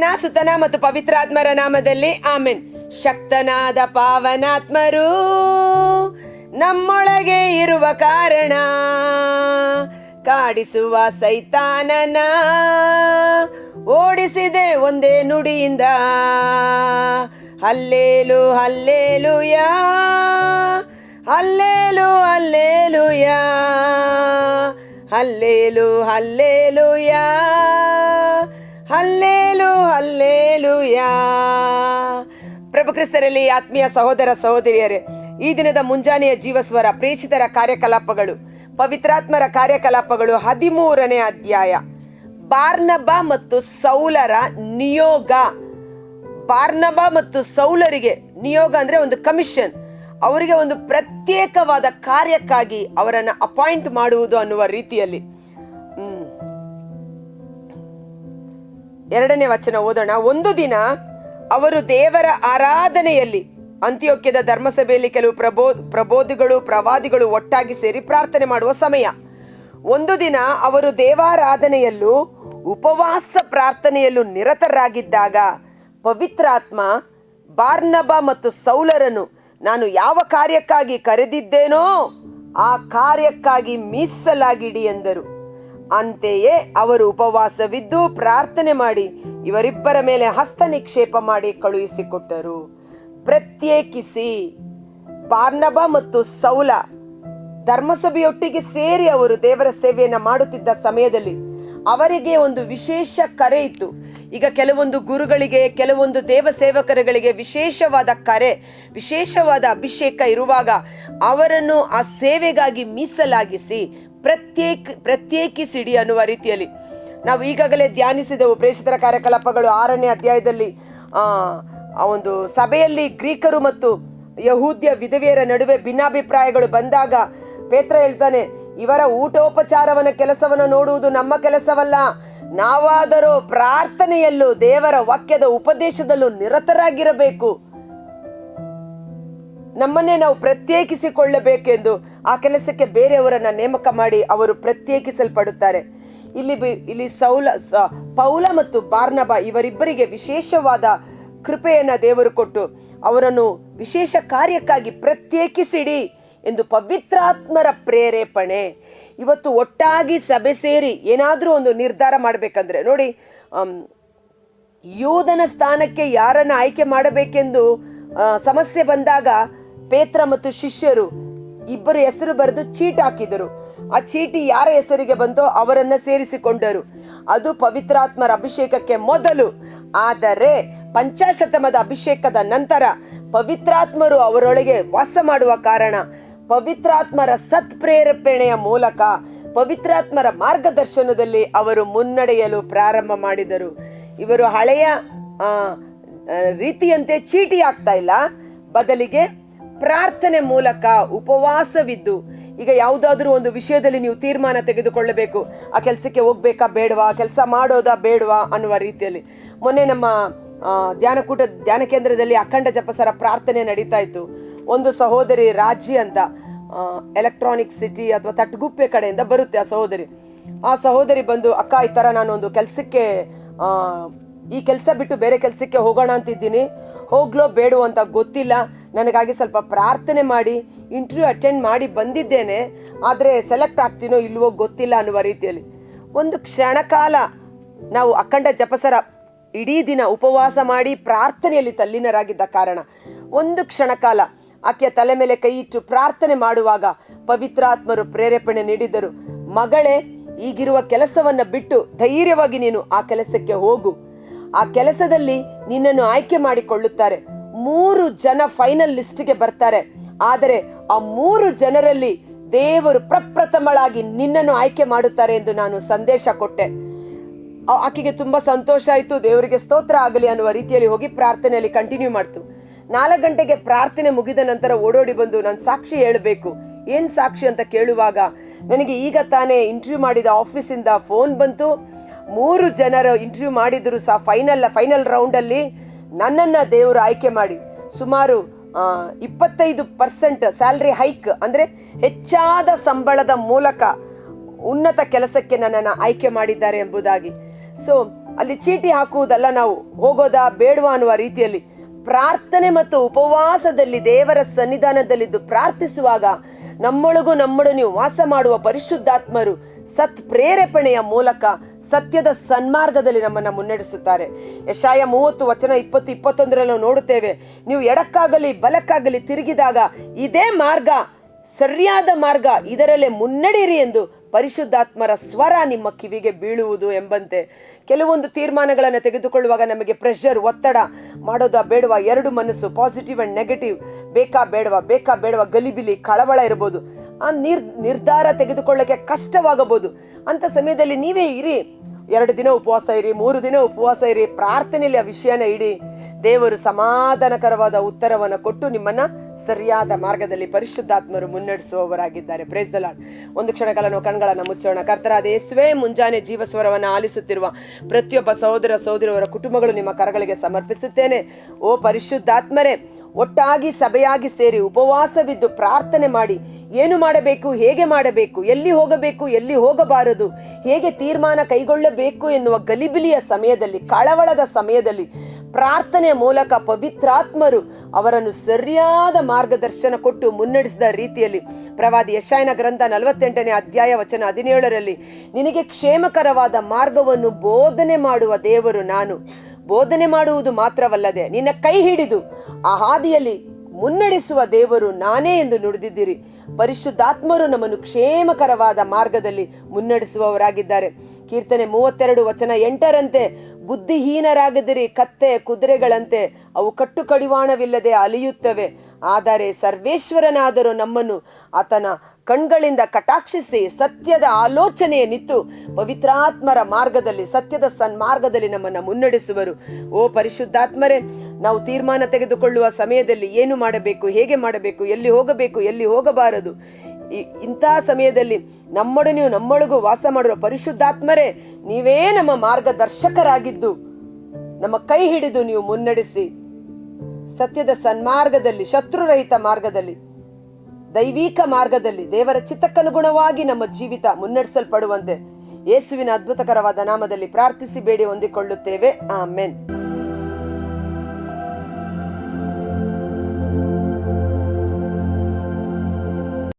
ಪಿತನ ಸುತನ ಮತ್ತು ಪವಿತ್ರಾತ್ಮರ ನಾಮದಲ್ಲಿ ಆಮೆನ್. ಶಕ್ತನಾದ ಪಾವನಾತ್ಮರು, ನಮ್ಮೊಳಗೆ ಇರುವ ಕಾರಣ, ಕಾಡಿಸುವ ಸೈತಾನನ, ಓಡಿಸಿದೆ ಒಂದೇ ನುಡಿಯಿಂದ. ಅಲ್ಲೇಲು ಹಲ್ಲೇಲುಯ ಅಲ್ಲೇಲು ಹಲ್ಲೇಲುಯ ಅಲ್ಲೇಲು ಹಲ್ಲೇಲುಯ. ಹಲ್ಲೇಲು, ಹಲ್ಲೇಲುಯ. ಪ್ರಭು ಕ್ರಿಸ್ತರಲ್ಲಿ ಆತ್ಮೀಯ ಸಹೋದರ ಸಹೋದರಿಯರೇ, ಈ ದಿನದ ಮುಂಜಾನೆಯ ಜೀವಸ್ವರ ಪ್ರೇಷಿತರ ಕಾರ್ಯಕಲಾಪಗಳು, ಪವಿತ್ರಾತ್ಮರ ಕಾರ್ಯಕಲಾಪಗಳು ಹದಿಮೂರನೇ ಅಧ್ಯಾಯ. ಬಾರ್ನಬ ಮತ್ತು ಸೌಲರ ನಿಯೋಗ. ಬಾರ್ನಬ ಮತ್ತು ಸೌಲರಿಗೆ ನಿಯೋಗ ಅಂದರೆ ಒಂದು ಕಮಿಷನ್. ಅವರಿಗೆ ಒಂದು ಪ್ರತ್ಯೇಕವಾದ ಕಾರ್ಯಕ್ಕಾಗಿ ಅವರನ್ನು ಅಪಾಯಿಂಟ್ ಮಾಡುವುದು ಅನ್ನುವ ರೀತಿಯಲ್ಲಿ. ಎರಡನೇ ವಚನ ಓದೋಣ. ಒಂದು ದಿನ ಅವರು ದೇವರ ಆರಾಧನೆಯಲ್ಲಿ ಅಂತ್ಯೋಕ್ಯದ ಧರ್ಮಸಭೆಯಲ್ಲಿ ಕೆಲವು ಪ್ರಬೋ, ಪ್ರಬೋಧಿಗಳು, ಪ್ರವಾದಿಗಳು ಒಟ್ಟಾಗಿ ಸೇರಿ ಪ್ರಾರ್ಥನೆ ಮಾಡುವ ಸಮಯ. ಒಂದು ದಿನ ಅವರು ದೇವಾರಾಧನೆಯಲ್ಲೂ ಉಪವಾಸ ಪ್ರಾರ್ಥನೆಯಲ್ಲೂ ನಿರತರಾಗಿದ್ದಾಗ ಪವಿತ್ರಾತ್ಮ ಬಾರ್ನಬ ಮತ್ತು ಸೌಲರನ್ನು ನಾನು ಯಾವ ಕಾರ್ಯಕ್ಕಾಗಿ ಕರೆದಿದ್ದೇನೋ ಆ ಕಾರ್ಯಕ್ಕಾಗಿ ಮೀಸಲಾಗಿಡಿ ಎಂದರು. ಅಂತೆಯೇ ಅವರು ಉಪವಾಸವಿದ್ದು ಪ್ರಾರ್ಥನೆ ಮಾಡಿ ಇವರಿಬ್ಬರ ಮೇಲೆ ಹಸ್ತ ನಿಕ್ಷೇಪ ಮಾಡಿ ಕಳುಹಿಸಿಕೊಟ್ಟರು. ಪ್ರತ್ಯೇಕಿಸಿ ಪಾರ್ನಬ ಮತ್ತು ಸೌಲ ಧರ್ಮಸಭೆಯೊಟ್ಟಿಗೆ ಸೇರಿ ಅವರು ದೇವರ ಸೇವೆಯನ್ನು ಮಾಡುತ್ತಿದ್ದ ಸಮಯದಲ್ಲಿ ಅವರಿಗೆ ಒಂದು ವಿಶೇಷ ಕರೆ ಇತ್ತು. ಈಗ ಕೆಲವೊಂದು ಗುರುಗಳಿಗೆ, ಕೆಲವೊಂದು ದೇವ ಸೇವಕರುಗಳಿಗೆ ವಿಶೇಷವಾದ ಕರೆ, ವಿಶೇಷವಾದ ಅಭಿಷೇಕ ಇರುವಾಗ ಅವರನ್ನು ಆ ಸೇವೆಗಾಗಿ ಮೀಸಲಾಗಿಸಿ ಪ್ರತ್ಯೇಕ, ಪ್ರತ್ಯೇಕಿಸಿಡಿ ಅನ್ನುವ ರೀತಿಯಲ್ಲಿ. ನಾವು ಈಗಾಗಲೇ ಧ್ಯಾನಿಸಿದೆವು ಪ್ರೇಷಿತರ ಕಾರ್ಯಕಲಾಪಗಳು ಆರನೇ ಅಧ್ಯಾಯದಲ್ಲಿ, ಆ ಒಂದು ಸಭೆಯಲ್ಲಿ ಗ್ರೀಕರು ಮತ್ತು ಯಹೂದ್ಯ ವಿಧವೆಯರ ನಡುವೆ ಭಿನ್ನಾಭಿಪ್ರಾಯಗಳು ಬಂದಾಗ ಪೇತ್ರ ಹೇಳ್ತಾನೆ, ಇವರ ಊಟೋಪಚಾರವನ ಕೆಲಸವನ್ನು ನೋಡುವುದು ನಮ್ಮ ಕೆಲಸವಲ್ಲ. ನಾವಾದರೂ ಪ್ರಾರ್ಥನೆಯಲ್ಲೂ ದೇವರ ವಾಕ್ಯದ ಉಪದೇಶದಲ್ಲೂ ನಿರತರಾಗಿರಬೇಕು. ನಮ್ಮನ್ನೇ ನಾವು ಪ್ರತ್ಯೇಕಿಸಿಕೊಳ್ಳಬೇಕೆಂದು ಆ ಕೆಲಸಕ್ಕೆ ಬೇರೆಯವರನ್ನ ನೇಮಕ ಮಾಡಿ ಅವರು ಪ್ರತ್ಯೇಕಿಸಲ್ಪಡುತ್ತಾರೆ. ಇಲ್ಲಿ ಇಲ್ಲಿ ಸೌಲ ಪೌಲ ಮತ್ತು ಬಾರ್ನಬ ಇವರಿಬ್ಬರಿಗೆ ವಿಶೇಷವಾದ ಕೃಪೆಯನ್ನ ದೇವರು ಕೊಟ್ಟು ಅವರನ್ನು ವಿಶೇಷ ಕಾರ್ಯಕ್ಕಾಗಿ ಪ್ರತ್ಯೇಕಿಸಿಡಿ ಎಂದು ಪವಿತ್ರಾತ್ಮರ ಪ್ರೇರೇಪಣೆ. ಇವತ್ತು ಒಟ್ಟಾಗಿ ಸಭೆ ಸೇರಿ ಏನಾದರೂ ಒಂದು ನಿರ್ಧಾರ ಮಾಡಬೇಕಂದ್ರೆ ನೋಡಿ ಯೋಧನ ಸ್ಥಾನಕ್ಕೆ ಯಾರನ್ನು ಆಯ್ಕೆ ಮಾಡಬೇಕೆಂದು ಸಮಸ್ಯೆ ಬಂದಾಗ ಪೇತ್ರ ಮತ್ತು ಶಿಷ್ಯರು ಇಬ್ಬರು ಹೆಸರು ಬರೆದು ಚೀಟ್ ಹಾಕಿದರು. ಆ ಚೀಟಿ ಯಾರ ಹೆಸರಿಗೆ ಬಂತೋ ಅವರನ್ನ ಸೇರಿಸಿಕೊಂಡರು. ಅದು ಪವಿತ್ರಾತ್ಮರ ಅಭಿಷೇಕಕ್ಕೆ ಮೊದಲು. ಆದರೆ ಪಂಚಾಶತಮದ ಅಭಿಷೇಕದ ನಂತರ ಪವಿತ್ರಾತ್ಮರು ಅವರೊಳಗೆ ವಾಸ ಮಾಡುವ ಕಾರಣ ಪವಿತ್ರಾತ್ಮರ ಸತ್ಪ್ರೇರೇಪಣೆಯ ಮೂಲಕ ಪವಿತ್ರಾತ್ಮರ ಮಾರ್ಗದರ್ಶನದಲ್ಲಿ ಅವರು ಮುನ್ನಡೆಯಲು ಪ್ರಾರಂಭ ಮಾಡಿದರು. ಇವರು ಹಳೆಯ ರೀತಿಯಂತೆ ಚೀಟಿ ಆಗ್ತಾ ಇಲ್ಲ. ಬದಲಿಗೆ ಪ್ರಾರ್ಥನೆ ಮೂಲಕ ಉಪವಾಸವಿದ್ದು, ಈಗ ಯಾವುದಾದ್ರೂ ಒಂದು ವಿಷಯದಲ್ಲಿ ನೀವು ತೀರ್ಮಾನ ತೆಗೆದುಕೊಳ್ಳಬೇಕು. ಆ ಕೆಲಸಕ್ಕೆ ಹೋಗ್ಬೇಕಾ ಬೇಡವಾ? ಕೆಲಸ ಮಾಡೋದಾ ಬೇಡವಾ ಅನ್ನುವ ರೀತಿಯಲ್ಲಿ. ಮೊನ್ನೆ ನಮ್ಮ ಧ್ಯಾನಕೂಟ, ಧ್ಯಾನ ಕೇಂದ್ರದಲ್ಲಿ ಅಖಂಡ ಜಪಸರ ಪ್ರಾರ್ಥನೆ ನಡೀತಾ ಇತ್ತು. ಒಂದು ಸಹೋದರಿ ರಾಜಿ ಅಂತ ಎಲೆಕ್ಟ್ರಾನಿಕ್ ಸಿಟಿ ಅಥವಾ ತಟ್ಗುಪ್ಪೆ ಕಡೆಯಿಂದ ಬರುತ್ತೆ ಆ ಸಹೋದರಿ. ಆ ಸಹೋದರಿ ಬಂದು, ಅಕ್ಕ, ಈ ಥರ ನಾನು ಒಂದು ಕೆಲಸಕ್ಕೆ ಈ ಕೆಲಸ ಬಿಟ್ಟು ಬೇರೆ ಕೆಲಸಕ್ಕೆ ಹೋಗೋಣ ಅಂತಿದ್ದೀನಿ. ಹೋಗ್ಲೋ ಬೇಡೋ ಅಂತ ಗೊತ್ತಿಲ್ಲ. ನನಗಾಗಿ ಸ್ವಲ್ಪ ಪ್ರಾರ್ಥನೆ ಮಾಡಿ ಇಂಟರ್ವ್ಯೂ ಅಟೆಂಡ್ ಮಾಡಿ ಬಂದಿದ್ದೇನೆ. ಆದರೆ ಸೆಲೆಕ್ಟ್ ಆಗ್ತೀನೋ ಇಲ್ವೋ ಗೊತ್ತಿಲ್ಲ ಅನ್ನುವ ರೀತಿಯಲ್ಲಿ. ಒಂದು ಕ್ಷಣಕಾಲ ನಾವು ಅಖಂಡ ಜಪಸರ ಇಡೀ ದಿನ ಉಪವಾಸ ಮಾಡಿ ಪ್ರಾರ್ಥನೆಯಲ್ಲಿ ತಲ್ಲೀನರಾಗಿದ್ದ ಕಾರಣ, ಒಂದು ಕ್ಷಣಕಾಲ ಆಕೆಯ ತಲೆ ಮೇಲೆ ಕೈ ಇಟ್ಟು ಪ್ರಾರ್ಥನೆ ಮಾಡುವಾಗ ಪವಿತ್ರಾತ್ಮರು ಪ್ರೇರೇಪಣೆ ನೀಡಿದರು ಮಗಳೇ, ಈಗಿರುವ ಕೆಲಸವನ್ನು ಬಿಟ್ಟು ಧೈರ್ಯವಾಗಿ ನೀನು ಆ ಕೆಲಸಕ್ಕೆ ಹೋಗು. ಆ ಕೆಲಸದಲ್ಲಿ ನಿನ್ನನ್ನು ಆಯ್ಕೆ ಮಾಡಿಕೊಳ್ಳುತ್ತಾರೆ. ಮೂರು ಜನ ಫೈನಲ್ ಲಿಸ್ಟ್ಗೆ ಬರ್ತಾರೆ. ಆದರೆ ಆ ಮೂರು ಜನರಲ್ಲಿ ದೇವರು ಪ್ರಪ್ರಥಮಳಾಗಿ ನಿನ್ನನ್ನು ಆಯ್ಕೆ ಮಾಡುತ್ತಾರೆ ಎಂದು ನಾನು ಸಂದೇಶ ಕೊಟ್ಟೆ. ಆಕೆಗೆ ತುಂಬಾ ಸಂತೋಷ ಆಯಿತು. ದೇವರಿಗೆ ಸ್ತೋತ್ರ ಆಗಲಿ ಅನ್ನುವ ರೀತಿಯಲ್ಲಿ ಹೋಗಿ ಪ್ರಾರ್ಥನೆಯಲ್ಲಿ ಕಂಟಿನ್ಯೂ ಮಾಡ್ತು. ನಾಲ್ಕು ಗಂಟೆಗೆ ಪ್ರಾರ್ಥನೆ ಮುಗಿದ ನಂತರ ಓಡೋಡಿ ಬಂದು ನಾನು ಸಾಕ್ಷಿ ಹೇಳಬೇಕು. ಏನ್ ಸಾಕ್ಷಿ ಅಂತ ಕೇಳುವಾಗ ನನಗೆ ಈಗ ತಾನೇ ಇಂಟರ್ವ್ಯೂ ಮಾಡಿದ ಆಫೀಸಿಂದ ಫೋನ್ ಬಂತು. ಮೂರು ಜನರು ಇಂಟರ್ವ್ಯೂ ಮಾಡಿದ್ರು ಸಹ ಫೈನಲ್ ಫೈನಲ್ ರೌಂಡಲ್ಲಿ ನನ್ನನ್ನು ದೇವರು ಆಯ್ಕೆ ಮಾಡಿ ಸುಮಾರು ಇಪ್ಪತ್ತೈದು ಪರ್ಸೆಂಟ್ ಸ್ಯಾಲ್ರಿ ಹೈಕ್ ಅಂದ್ರೆ ಹೆಚ್ಚಾದ ಸಂಬಳದ ಮೂಲಕ ಉನ್ನತ ಕೆಲಸಕ್ಕೆ ನನ್ನನ್ನು ಆಯ್ಕೆ ಮಾಡಿದ್ದಾರೆ ಎಂಬುದಾಗಿ. ಸೊ ಅಲ್ಲಿ ಚೀಟಿ ಹಾಕುವುದಲ್ಲ ನಾವು, ಹೋಗೋದಾ ಬೇಡವಾ ಅನ್ನುವ ರೀತಿಯಲ್ಲಿ ಪ್ರಾರ್ಥನೆ ಮತ್ತು ಉಪವಾಸದಲ್ಲಿ ದೇವರ ಸನ್ನಿಧಾನದಲ್ಲಿದ್ದು ಪ್ರಾರ್ಥಿಸುವಾಗ ನಮ್ಮೊಳಗೂ ನೀವು ವಾಸ ಮಾಡುವ ಪರಿಶುದ್ಧಾತ್ಮರು ಸತ್ ಪ್ರೇರೇಪಣೆಯ ಮೂಲಕ ಸತ್ಯದ ಸನ್ಮಾರ್ಗದಲ್ಲಿ ನಮ್ಮನ್ನು ಮುನ್ನಡೆಸುತ್ತಾರೆ. ಯಶಾಯ ಮೂವತ್ತು ವಚನ ಇಪ್ಪತ್ತು ಇಪ್ಪತ್ತೊಂದರಲ್ಲಿ ನಾವು ನೋಡುತ್ತೇವೆ, ನೀವು ಎಡಕ್ಕಾಗಲಿ ಬಲಕ್ಕಾಗಲಿ ತಿರುಗಿದಾಗ ಇದೇ ಮಾರ್ಗ, ಸರಿಯಾದ ಮಾರ್ಗ ಇದರಲ್ಲೇ ಮುನ್ನಡೆಯಿರಿ ಎಂದು ಪರಿಶುದ್ಧಾತ್ಮರ ಸ್ವರ ನಿಮ್ಮ ಕಿವಿಗೆ ಬೀಳುವುದು ಎಂಬಂತೆ ಕೆಲವೊಂದು ತೀರ್ಮಾನಗಳನ್ನು ತೆಗೆದುಕೊಳ್ಳುವಾಗ ನಮಗೆ ಪ್ರೆಷರ್ ಒತ್ತಡ ಮಾಡೋದ ಬೇಡವಾ? ಎರಡು ಮನಸ್ಸು ಪಾಸಿಟಿವ್ ಆ್ಯಂಡ್ ನೆಗೆಟಿವ್ ಬೇಕಾ ಬೇಡವಾ? ಬೇಕಾ ಬೇಡವಾ? ಗಲಿಬಿಲಿ, ಕಳವಳ ಇರ್ಬೋದು ಆ ನಿರ್, ನಿರ್ಧಾರ ತೆಗೆದುಕೊಳ್ಳಕ್ಕೆ ಕಷ್ಟವಾಗಬಹುದು. ಅಂಥ ಸಮಯದಲ್ಲಿ ನೀವೇ ಇರಿ. ಎರಡು ದಿನ ಉಪವಾಸ ಇರಿ, ಮೂರು ದಿನ ಉಪವಾಸ ಇರಿ, ಪ್ರಾರ್ಥನೆಯಲ್ಲಿ ಆ ವಿಷಯನ ಇಡಿ. ದೇವರು ಸಮಾಧಾನಕರವಾದ ಉತ್ತರವನ್ನು ಕೊಟ್ಟು ನಿಮ್ಮನ್ನ ಸರಿಯಾದ ಮಾರ್ಗದಲ್ಲಿ ಪರಿಶುದ್ಧಾತ್ಮರು ಮುನ್ನಡೆಸುವವರಾಗಿದ್ದಾರೆ. ಪ್ರೇಸ್ ದ ಲಾರ್ಡ್ ಒಂದು ಕ್ಷಣಕಾಲ ನಾವು ಕಣ್ಗಳನ್ನು ಮುಚ್ಚೋಣ. ಕರ್ತರಾದ ಯೇಸುವೆ, ಮುಂಜಾನೆ ಜೀವಸ್ವರವನ್ನು ಆಲಿಸುತ್ತಿರುವ ಪ್ರತಿಯೊಬ್ಬ ಸಹೋದರ ಸಹೋದರಿಯವರ ಕುಟುಂಬಗಳು ನಿಮ್ಮ ಕರಗಳಿಗೆ ಸಮರ್ಪಿಸುತ್ತೇನೆ. ಓ ಪರಿಶುದ್ಧಾತ್ಮರೇ, ಒಟ್ಟಾಗಿ ಸಭೆಯಾಗಿ ಸೇರಿ ಉಪವಾಸವಿದ್ದು ಪ್ರಾರ್ಥನೆ ಮಾಡಿ, ಏನು ಮಾಡಬೇಕು, ಹೇಗೆ ಮಾಡಬೇಕು, ಎಲ್ಲಿ ಹೋಗಬೇಕು, ಎಲ್ಲಿ ಹೋಗಬಾರದು, ಹೇಗೆ ತೀರ್ಮಾನ ಕೈಗೊಳ್ಳಬೇಕು ಎನ್ನುವ ಗಲಿಬಿಲಿಯ ಸಮಯದಲ್ಲಿ, ಕಳವಳದ ಸಮಯದಲ್ಲಿ ಪ್ರಾರ್ಥನೆಯ ಮೂಲಕ ಪವಿತ್ರಾತ್ಮರು ಅವರನ್ನು ಸರಿಯಾದ ಮಾರ್ಗದರ್ಶನ ಕೊಟ್ಟು ಮುನ್ನಡೆಸಿದ ರೀತಿಯಲ್ಲಿ ಪ್ರವಾದಿ ಯಶಾಯನ ಗ್ರಂಥ ನಲವತ್ತೆಂಟನೇ ಅಧ್ಯಾಯ ವಚನ ಹದಿನೇಳರಲ್ಲಿ, ನಿನಗೆ ಕ್ಷೇಮಕರವಾದ ಮಾರ್ಗವನ್ನು ಬೋಧನೆ ಮಾಡುವ ದೇವರು ನಾನು. ಬೋಧನೆ ಮಾಡುವುದು ಮಾತ್ರವಲ್ಲದೆ ನಿನ್ನ ಕೈ ಹಿಡಿದು ಆ ಹಾದಿಯಲ್ಲಿ ಮುನ್ನಡೆಸುವ ದೇವರು ನಾನೇ ಎಂದು ನುಡಿದಿದ್ದೀರಿ. ಪರಿಶುದ್ಧಾತ್ಮರು ನಮ್ಮನ್ನು ಕ್ಷೇಮಕರವಾದ ಮಾರ್ಗದಲ್ಲಿ ಮುನ್ನಡೆಸುವವರಾಗಿದ್ದಾರೆ. ಕೀರ್ತನೆ ಮೂವತ್ತೆರಡು ವಚನ ಎಂಟರಂತೆ, ಬುದ್ಧಿಹೀನರಾಗದಿರಿ, ಕತ್ತೆ ಕುದುರೆಗಳಂತೆ ಅವು ಕಟ್ಟು ಕಡಿವಾಣವಿಲ್ಲದೆ ಅಲಿಯುತ್ತವೆ. ಆದರೆ ಸರ್ವೇಶ್ವರನಾದರೂ ನಮ್ಮನ್ನು ಆತನ ಕಣ್ಗಳಿಂದ ಕಟಾಕ್ಷಿಸಿ ಸತ್ಯದ ಆಲೋಚನೆಯ ನಿತ್ತು ಪವಿತ್ರಾತ್ಮರ ಮಾರ್ಗದಲ್ಲಿ, ಸತ್ಯದ ಸನ್ಮಾರ್ಗದಲ್ಲಿ ನಮ್ಮನ್ನು ಮುನ್ನಡೆಸುವರು. ಓ ಪರಿಶುದ್ಧಾತ್ಮರೇ, ನಾವು ತೀರ್ಮಾನ ತೆಗೆದುಕೊಳ್ಳುವ ಸಮಯದಲ್ಲಿ ಏನು ಮಾಡಬೇಕು, ಹೇಗೆ ಮಾಡಬೇಕು, ಎಲ್ಲಿ ಹೋಗಬೇಕು, ಎಲ್ಲಿ ಹೋಗಬಾರದು? ಇಂತಹ ಸಮಯದಲ್ಲಿ ನಮ್ಮೊಡನೆಯೂ ನಮ್ಮೊಳಗೂ ವಾಸ ಮಾಡುವ ಪರಿಶುದ್ಧಾತ್ಮರೇ, ನೀವೇ ನಮ್ಮ ಮಾರ್ಗದರ್ಶಕರಾಗಿದ್ದು, ನಮ್ಮ ಕೈ ಹಿಡಿದು ನೀವು ಮುನ್ನಡೆಸಿ. ಸತ್ಯದ ಸನ್ಮಾರ್ಗದಲ್ಲಿ, ಶತ್ರುರಹಿತ ಮಾರ್ಗದಲ್ಲಿ, ದೈವಿಕ ಮಾರ್ಗದಲ್ಲಿ, ದೇವರ ಚಿತ್ತಕ್ಕನುಗುಣವಾಗಿ ನಮ್ಮ ಜೀವಿತ ಮುನ್ನಡೆಸಲ್ಪಡುವಂತೆ ಯೇಸುವಿನ ಅದ್ಭುತಕರವಾದ ನಾಮದಲ್ಲಿ ಪ್ರಾರ್ಥಿಸಿ ಬೇಡಿ ಹೊಂದಿಕೊಳ್ಳುತ್ತೇವೆ. ಆಮೆನ್.